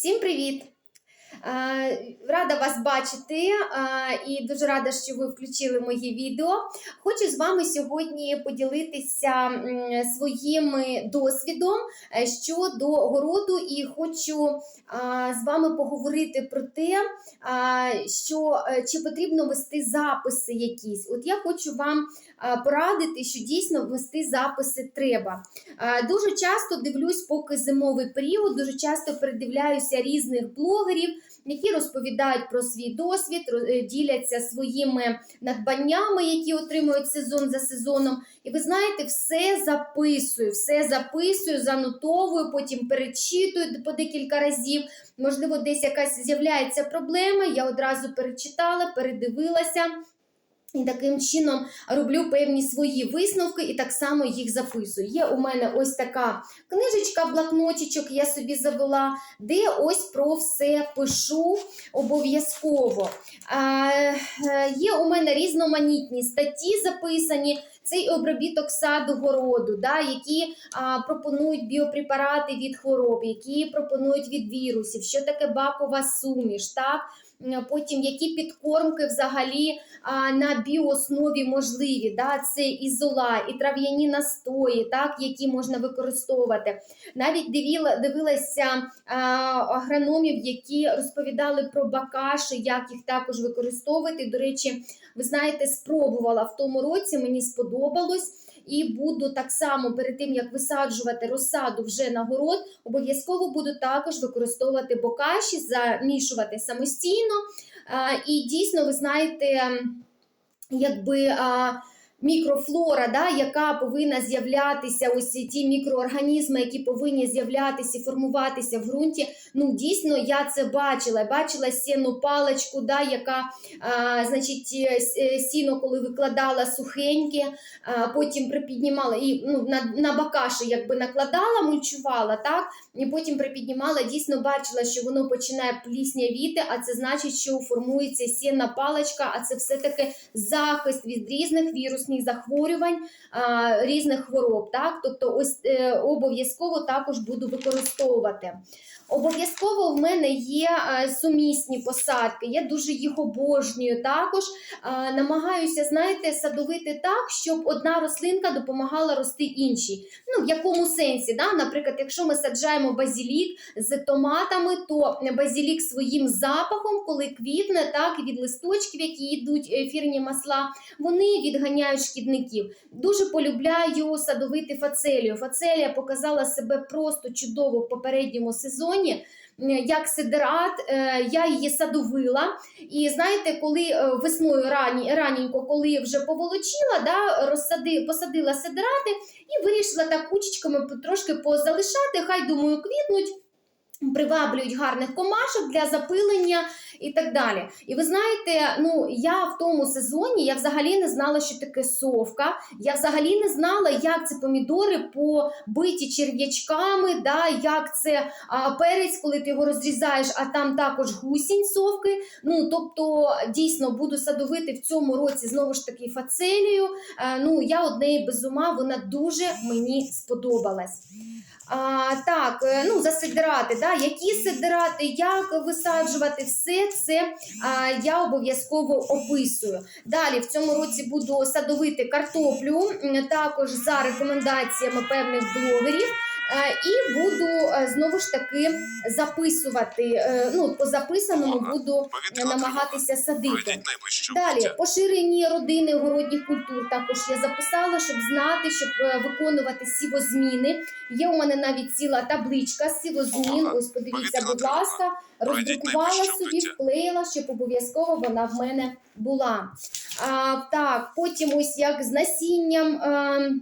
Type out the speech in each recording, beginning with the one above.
Всім привіт! Е, Рада вас бачити е, і дуже рада, що ви включили моє відео. Хочу з вами сьогодні поділитися своїм досвідом е, щодо городу, і хочу з вами поговорити про те, що чи потрібно вести записи якісь. От я хочу вам порадити, що дійсно вести записи треба. Дуже часто дивлюсь, поки зимовий період, дуже часто передивляюся різних блогерів, які розповідають про свій досвід, е, діляться своїми надбаннями, які отримують сезон за сезоном. І ви знаєте, все записую, все записую, занотовую, потім перечитую по декілька разів. Можливо, десь якась з'являється проблема. Я одразу перечитала, передивилася. І таким чином роблю певні свої висновки і так само їх записую. Є у мене ось така книжечка, блокнотичок я собі завела, де ось про все пишу обов'язково. Е, є у мене різноманітні статті записані. Цей обробіток саду городу, да, які а, пропонують біопрепарати від хвороб, які пропонують від вірусів, що таке бакова суміш, так? М, Потім які підкормки взагалі а, на біооснові можливі. Да? Це і зола, і трав'яні настої, так? які можна використовувати. Навіть дивилася а, агрономів, які розповідали про бакаші, як їх також використовувати. До речі, ви знаєте, спробувала в тому році, мені сподобалось. І буду так само перед тим, як висаджувати розсаду вже на город, обов'язково буду також використовувати бокаші, замішувати самостійно. І дійсно, ви знаєте, якби. Мікрофлора, да, яка повинна з'являтися, ось ті мікроорганізми, які повинні з'являтися і формуватися в ґрунті. Ну, дійсно, я це бачила. Бачила сіну паличку, да, яка, а, значить, е, е, сіно, коли викладала сухеньке, а, потім припіднімала і ну, на, на бакаші якби накладала, мульчувала, так, і потім припіднімала, дійсно бачила, що воно починає пліснявіти, а це значить, що формується сінна паличка, а це все-таки захист від різних вірусних захворювань, а, різних хвороб. Так? Тобто, ось е, обов'язково також буду використовувати. Обов'язково в мене є е, сумісні посадки, я дуже їх обожнюю. Також е, намагаюся, знаєте, садовити так, щоб одна рослинка допомагала рости іншій. Ну, в якому сенсі? Да? Наприклад, якщо ми саджаємо базілік з томатами, то базілік своїм запахом, коли квітне, так, від листочків, які йдуть ефірні масла, вони відганяють шкідників. Дуже полюбляю садовити фацелію. Фацелія показала себе просто чудово в попередньому сезоні. Е, Як сидерат, е, я її садовила. І знаєте, коли е, весною рані, раненько, коли вже поволочила, да, розсади, посадила сидерати і вирішила так кучечками трошки позалишати. Хай думаю, квітнуть. Приваблюють гарних комашок для запилення і так далі. І ви знаєте, ну я в тому сезоні я взагалі не знала, що таке совка. Я взагалі не знала, як це помідори побиті черв'ячками, да, як це а, перець, коли ти його розрізаєш, а там також гусінь совки. Ну тобто, дійсно буду садовити в цьому році знову ж таки фацелію. Е, ну я однеї без ума, вона дуже мені сподобалась. А, так, е, ну за сидирати, да, які сидирати, як висаджувати, все це а, я обов'язково описую. Далі в цьому році буду садовити картоплю, також за рекомендаціями певних блогерів. Е, І буду е, знову ж таки записувати. е, Ну, по записаному буду е, намагатися садити. Далі поширені родини городніх культур. Також я записала, щоб знати, щоб виконувати сівозміни. Є у мене навіть ціла табличка з сівозмін. Увага! Ось подивіться, будь ласка, роздрукувала собі, вклеїла, щоб обов'язково вона в мене була. А, так, потім ось як з насінням. е,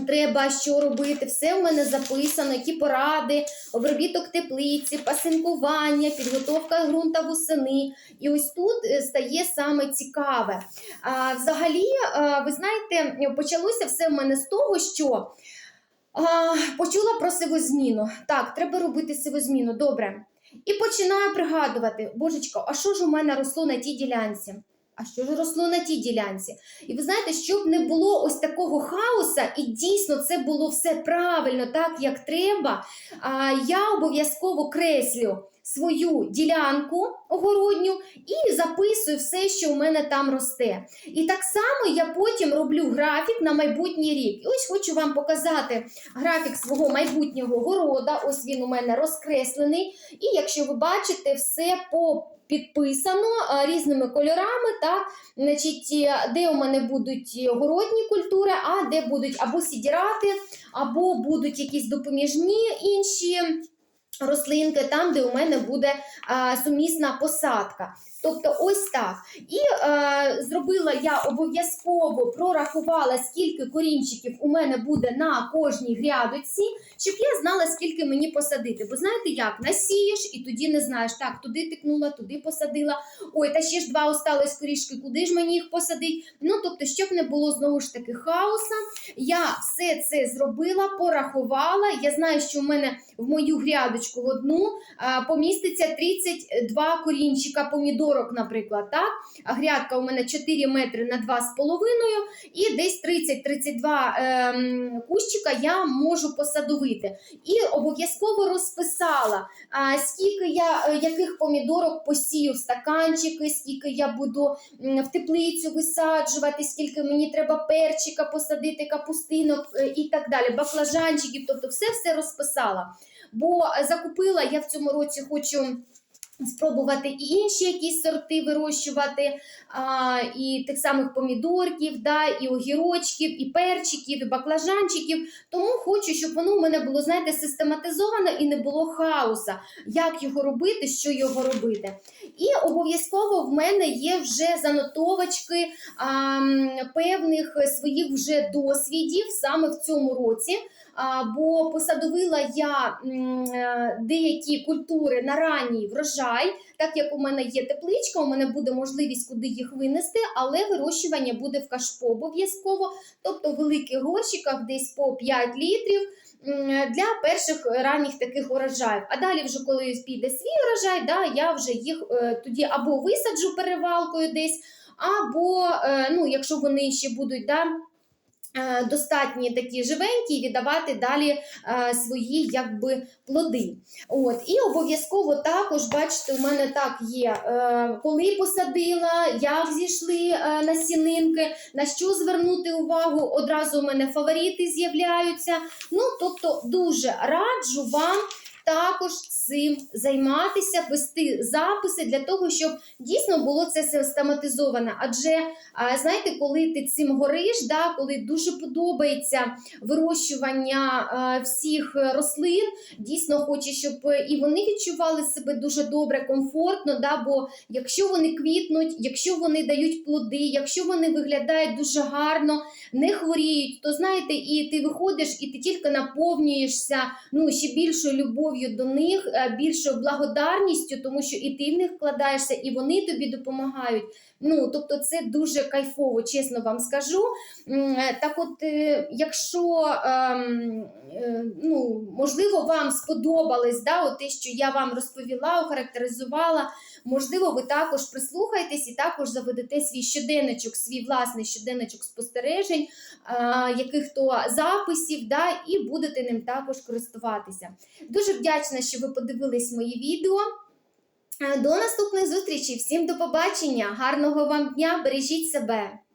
Треба що робити, все в мене записано, які поради, обробіток теплиці, пасинкування, підготовка ґрунта восени. І ось тут е, стає саме цікаве. А, взагалі, е, ви знаєте, почалося все в мене з того, що а, почула про сивозміну. Так, треба робити сивозміну, добре. І починаю пригадувати, божечко, а що ж у мене росло на тій ділянці? А що ж росло на тій ділянці? І ви знаєте, щоб не було ось такого хаоса, і дійсно це було все правильно, так як треба. Я обов'язково креслю свою ділянку огородню і записую все, що у мене там росте. І так само я потім роблю графік на майбутній рік. І ось хочу вам показати графік свого майбутнього города. Ось він у мене розкреслений. І якщо ви бачите, все по підписано різними кольорами, так, значить, е, де у мене будуть городні культури, а де будуть або сідірати, або будуть якісь допоміжні інші рослинки, там, де у мене буде а, сумісна посадка. Тобто ось так. І е, зробила я обов'язково прорахувала, скільки корінчиків у мене буде на кожній грядочці, щоб я знала, скільки мені посадити. Бо знаєте як, насієш і тоді не знаєш, так, туди тикнула, туди посадила. Ой, та ще ж два осталось корішки, куди ж мені їх посадити? Ну, тобто, щоб не було знову ж таки хаоса, я все це зробила, порахувала. Я знаю, що в мене в мою грядочку в одну а, поміститься 32 корінчика помідорок, наприклад. так? А грядка у мене 4 метри на 2,5 і десь 30-32 ем, кущика я можу посадовити. І обов'язково розписала, скільки я е, яких помідорок посію в стаканчики, скільки я буду в теплицю висаджувати, скільки мені треба перчика посадити, капустинок е, і так далі, баклажанчиків, тобто все все розписала. Бо закупила я в цьому році хочу. Спробувати і інші якісь сорти вирощувати, а, і тих самих помідорків, да, і огірочків, і перчиків, і баклажанчиків. Тому хочу, щоб воно у мене було, знаєте, систематизовано і не було хаоса, як його робити, що його робити. І обов'язково в мене є вже занотовочки а, певних своїх вже досвідів саме в цьому році. Бо посадовила я е, деякі культури на ранній врожай, так як у мене є тепличка, у мене буде можливість куди їх винести, але вирощування буде в кашпо обов'язково, тобто в великих горщиках десь по 5 літрів. Для перших ранніх таких урожаїв. А далі, вже коли піде свій урожай, да, я вже їх е, тоді або висаджу перевалкою десь, або е, ну, якщо вони ще будуть да, достатні такі живенькі, віддавати далі е, свої якби плоди. От і обов'язково також, бачите, у мене так є, е, коли посадила, як зійшли е, насінинки, на що звернути увагу. Одразу у мене фаворити з'являються. Ну, тобто, дуже раджу вам. Також цим займатися, вести записи для того, щоб дійсно було це систематизовано. Адже знаєте, коли ти цим гориш, да, коли дуже подобається вирощування всіх рослин, дійсно хоче, щоб і вони відчували себе дуже добре, комфортно. Да, бо якщо вони квітнуть, якщо вони дають плоди, якщо вони виглядають дуже гарно, не хворіють, то знаєте, і ти виходиш, і ти тільки наповнюєшся ну, ще більшою любов'ю до них, е, більшою благодарністю, тому що і ти в них вкладаєшся, і вони тобі допомагають. Ну, тобто, це дуже кайфово, чесно вам скажу. Е, Так, от, е, якщо ем, ну, можливо, вам сподобалось да, те, що я вам розповіла, охарактеризувала. Можливо, ви також прислухаєтесь і також заведете свій щоденничок, свій власний щоденничок спостережень, яких то записів, да, і будете ним також користуватися. Дуже вдячна, що ви подивились мої відео. Е, До наступних зустрічей. Всім до побачення! Гарного вам дня! Бережіть себе!